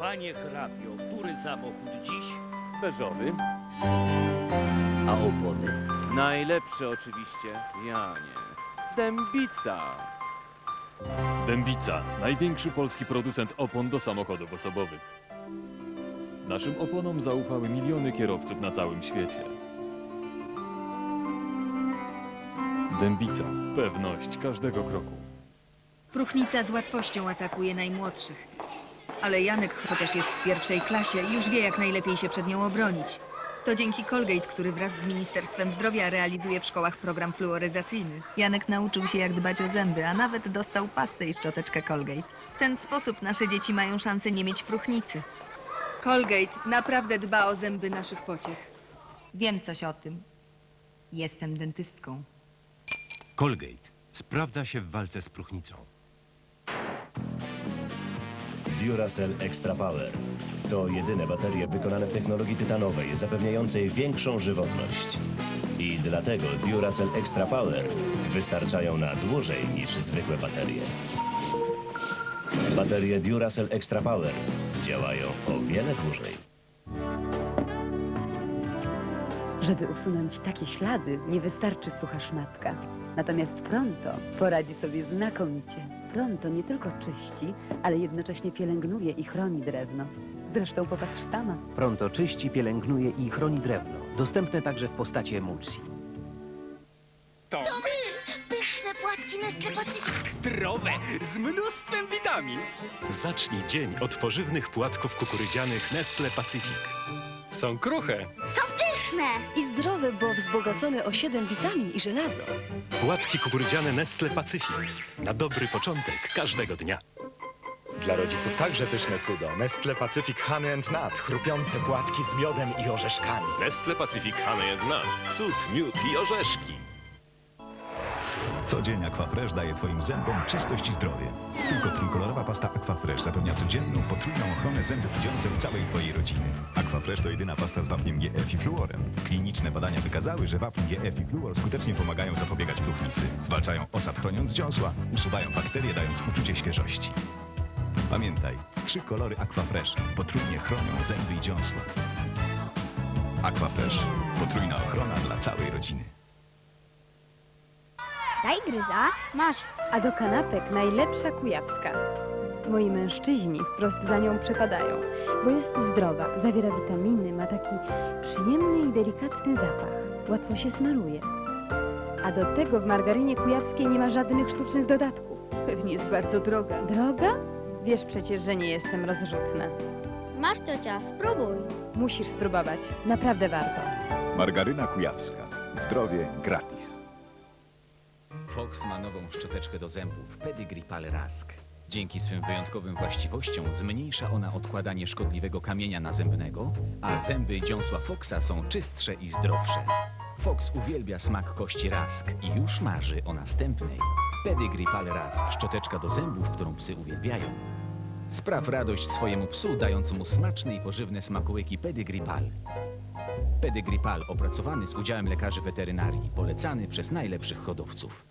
Panie hrabio, który samochód dziś? Beżowy. A opony? Najlepszy oczywiście. Ja nie. Dębica. Dębica, największy polski producent opon do samochodów osobowych. Naszym oponom zaufały miliony kierowców na całym świecie. Dębica, pewność każdego kroku. Próchnica z łatwością atakuje najmłodszych. Ale Janek, chociaż jest w pierwszej klasie, już wie, jak najlepiej się przed nią obronić. To dzięki Colgate, który wraz z Ministerstwem Zdrowia realizuje w szkołach program fluoryzacyjny. Janek nauczył się, jak dbać o zęby, a nawet dostał pastę i szczoteczkę Colgate. W ten sposób nasze dzieci mają szansę nie mieć próchnicy. Colgate naprawdę dba o zęby naszych pociech. Wiem coś o tym. Jestem dentystką. Colgate sprawdza się w walce z próchnicą. Duracell Extra Power. To jedyne baterie wykonane w technologii tytanowej, zapewniającej większą żywotność. I dlatego Duracell Extra Power wystarczają na dłużej niż zwykłe baterie. Baterie Duracell Extra Power działają o wiele dłużej. Żeby usunąć takie ślady, nie wystarczy sucha szmatka. Natomiast Pronto poradzi sobie znakomicie. Pronto nie tylko czyści, ale jednocześnie pielęgnuje i chroni drewno. Zresztą popatrz sama. Pronto czyści, pielęgnuje i chroni drewno. Dostępne także w postaci emulsji. Pyszne płatki Nestle Pacific. Zdrowe, z mnóstwem witamin. Zacznij dzień od pożywnych płatków kukurydzianych Nestle Pacific. Są kruche. Pyszne. I zdrowe, bo wzbogacone o 7 witamin i żelazo. Płatki kukurydziane Nestle Pacific. Na dobry początek każdego dnia. Dla rodziców także pyszne cudo. Nestle Pacific Honey and Nut. Chrupiące płatki z miodem i orzeszkami. Nestle Pacific Honey and Nut. Cud, miód i orzeszki. Co dzień Aquafresh daje Twoim zębom czystość i zdrowie. Tylko trójkolorowa pasta Aquafresh zapewnia codzienną, potrójną ochronę zębów i całej Twojej rodziny. Aquafresh to jedyna pasta z wapniem GF i fluorem. Kliniczne badania wykazały, że wapń GF i fluor skutecznie pomagają zapobiegać próchnicy. Zwalczają osad chroniąc dziąsła, usuwają bakterie dając uczucie świeżości. Pamiętaj, trzy kolory Aquafresh potrójnie chronią zęby i dziąsła. Aquafresh. Potrójna ochrona dla całej rodziny. Daj gryza. Masz. A do kanapek najlepsza kujawska. Moi mężczyźni wprost za nią przepadają, bo jest zdrowa, zawiera witaminy, ma taki przyjemny i delikatny zapach. Łatwo się smaruje. A do tego w margarynie kujawskiej nie ma żadnych sztucznych dodatków. Pewnie jest bardzo droga. Droga? Wiesz przecież, że nie jestem rozrzutna. Masz ciocia, spróbuj. Musisz spróbować. Naprawdę warto. Margaryna kujawska. Zdrowie gratis. Fox ma nową szczoteczkę do zębów Pedigree Pal Rask. Dzięki swym wyjątkowym właściwościom zmniejsza ona odkładanie szkodliwego kamienia nazębnego, a zęby dziąsła Foxa są czystsze i zdrowsze. Fox uwielbia smak kości rask i już marzy o następnej. Pedigree Pal Rask, szczoteczka do zębów, którą psy uwielbiają. Spraw radość swojemu psu, dając mu smaczne i pożywne smakołyki Pedigree Pal. Pedigree Pal opracowany z udziałem lekarzy weterynarii, polecany przez najlepszych hodowców.